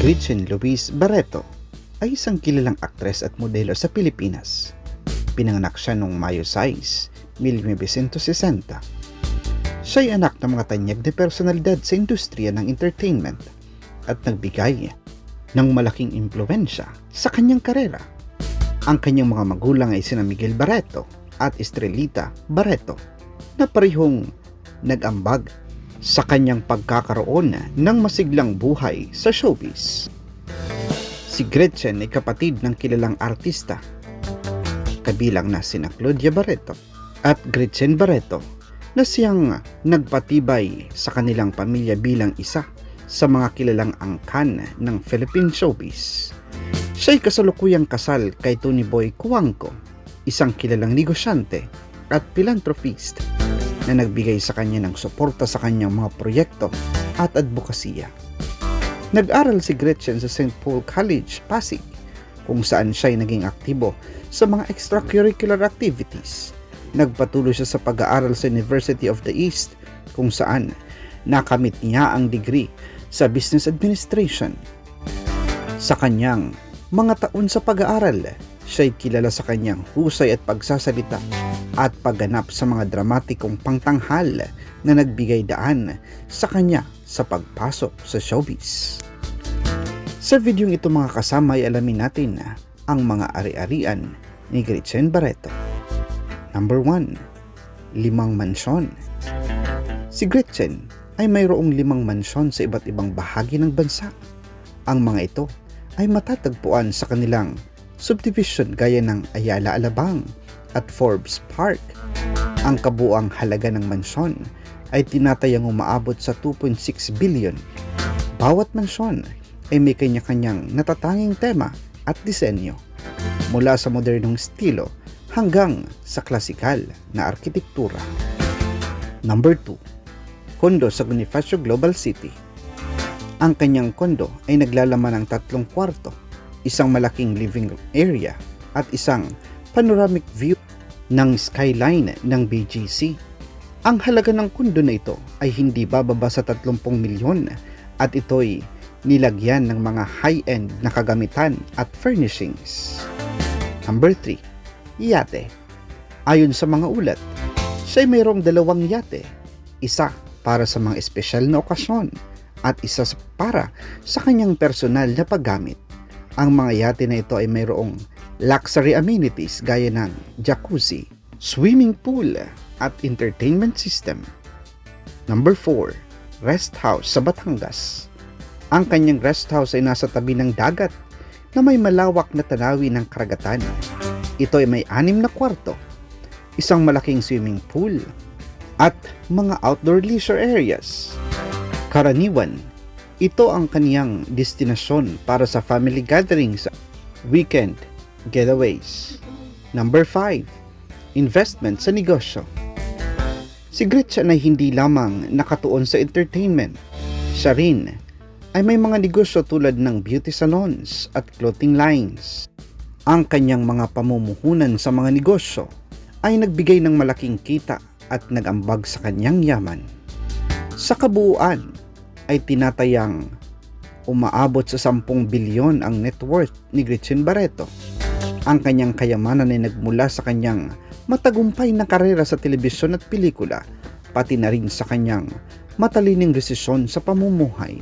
Gretchen Luis Barreto ay isang kilalang aktres at modelo sa Pilipinas. Pinanganak siya noong Mayo 6, 1960. Siya ay anak ng mga tanyag na personalidad sa industriya ng entertainment at nagbigay ng malaking impluensya sa kanyang karera. Ang kanyang mga magulang ay sina Miguel Barreto at Estrelita Barreto na parehong nag-ambag sa kanyang pagkakaroon ng masiglang buhay sa showbiz. Si Gretchen ay kapatid ng kilalang artista, kabilang na sina Claudia Barreto at Gretchen Barreto na siyang nagpatibay sa kanilang pamilya bilang isa sa mga kilalang angkan ng Philippine showbiz. Siya'y kasalukuyang kasal kay Tony Boy Cuangco, isang kilalang negosyante at philanthropist na nagbigay sa kanya ng suporta sa kanyang mga proyekto at advokasya. Nag-aral si Gretchen sa St. Paul College, Pasig, kung saan siya ay naging aktibo sa mga extracurricular activities. Nagpatuloy siya sa pag-aaral sa University of the East, kung saan nakamit niya ang degree sa Business Administration. Sa kanyang mga taon sa pag-aaral, siya'y kilala sa kanyang husay at pagsasalita at pagganap sa mga dramatikong pangtanghal na nagbigay daan sa kanya sa pagpasok sa showbiz. Sa videong ito mga kasama ay alamin natin ang mga ari-arian ni Gretchen Barreto. Number 1. Limang mansyon. Si Gretchen ay mayroong limang mansyon sa iba't ibang bahagi ng bansa. Ang mga ito ay matatagpuan sa kanilang subdivision gaya ng Ayala Alabang at Forbes Park. Ang kabuang halaga ng mansyon ay tinatayang umaabot sa 2.6 billion. Bawat mansyon ay may kanya-kanyang natatanging tema at disenyo mula sa modernong estilo hanggang sa klasikal na arkitektura. Number 2. Kondo sa Bonifacio Global City. Ang kanyang kondo ay naglalaman ng tatlong kwarto, isang malaking living area at isang panoramic view ng skyline ng BGC. Ang halaga ng kondo na ito ay hindi bababa sa 30 milyon at ito'y nilagyan ng mga high-end na kagamitan at furnishings. Number 3. Yate. Ayon sa mga ulat, siya ay mayroong dalawang yate. Isa para sa mga espesyal na okasyon at isa sa- para sa kanyang personal na paggamit. Ang mga yate na ito ay mayroong luxury amenities gaya ng jacuzzi, swimming pool, at entertainment system. Number 4. Rest House sa Batangas. Ang kanyang rest house ay nasa tabi ng dagat na may malawak na tanawin ng karagatan. Ito ay may anim na kwarto, isang malaking swimming pool, at mga outdoor leisure areas. Karaniwan, ito ang kaniyang destinasyon para sa family gatherings, weekend getaways. Number 5. Investment sa negosyo. Si Gretchen ay hindi lamang nakatuon sa entertainment. Siya rin ay may mga negosyo tulad ng beauty salons at clothing lines. Ang kanyang mga pamumuhunan sa mga negosyo ay nagbigay ng malaking kita at nagambag sa kanyang yaman. Sa kabuuan ay tinatayang umaabot sa 10 bilyon ang net worth ni Gretchen Barreto. Ang kanyang kayamanan ay nagmula sa kanyang matagumpay na karera sa telebisyon at pelikula, pati na rin sa kanyang matalining desisyon sa pamumuhay.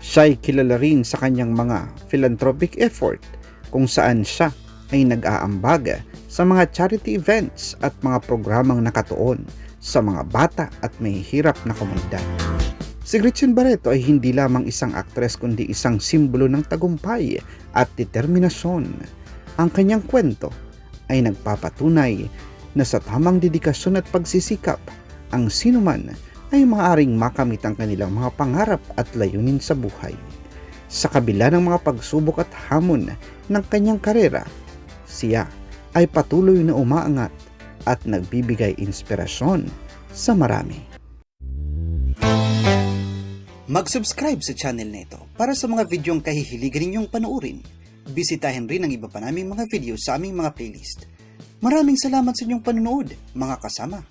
Siya ay kilala rin sa kanyang mga philanthropic effort kung saan siya ay nag-aambag sa mga charity events at mga programang nakatuon sa mga bata at may hirap na komunidad. Si Gretchen Barreto ay hindi lamang isang aktres kundi isang simbolo ng tagumpay at determinasyon. Ang kanyang kwento ay nagpapatunay na sa tamang dedikasyon at pagsisikap, ang sinuman ay maaaring makamit ang kanilang mga pangarap at layunin sa buhay. Sa kabila ng mga pagsubok at hamon ng kanyang karera, siya ay patuloy na umaangat at nagbibigay inspirasyon sa marami. Mag-subscribe sa channel na ito para sa mga videong kahihiligan ninyong panoorin. Bisitahin rin ang iba pa naming mga video sa aming mga playlist. Maraming salamat sa inyong panonood, mga kasama.